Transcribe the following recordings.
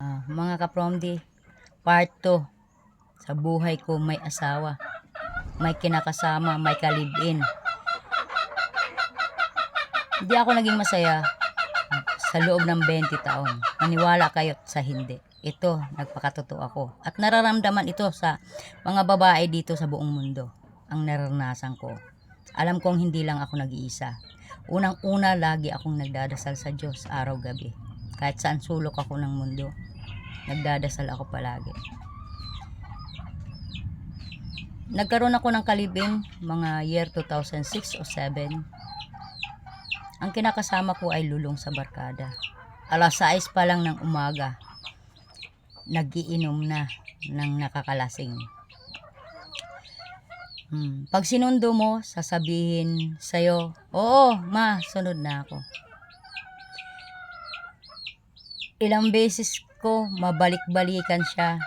Ah, mga kapromdi, part 2 sa buhay ko may asawa. May kinakasama, may kalibin. Hindi ako naging masaya sa loob ng 20 taon. Maniwala kayo sa hindi. Ito, nagpakatotoo ako. At nararamdaman ito sa mga babae dito sa buong mundo. Ang naranasan ko. Alam kong hindi lang ako nag-iisa. Unang-una, lagi akong nagdadasal sa Diyos araw-gabi. Kahit saan sulok ako ng mundo, nagdadasal ako palagi. Nagkaroon ako ng kalibing mga year 2006 o 7. Ang kinakasama ko ay lulong sa barkada. Alas 6 pa lang ng umaga, nagiinom na ng nakakalasing. Hmm. Pag sinundo mo, sasabihin sa'yo, Oo, ma, sunod na ako. Ilang beses ko mabalik-balikan siya.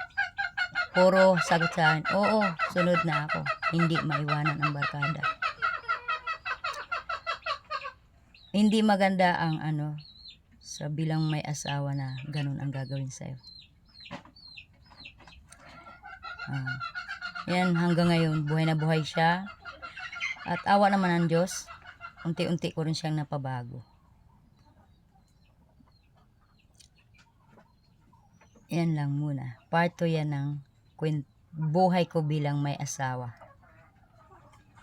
Puro sagot sa akin, oo, sunod na ako. Hindi maiwanan ang barkada. Hindi maganda ang ano, sa bilang may asawa na ganun ang gagawin sa'yo. Ah, yan, hanggang ngayon, buhay na buhay siya. At awa naman ng Diyos, unti-unti ko rin siyang napabago. Yan lang muna. Part 2 yan ng buhay ko bilang may asawa.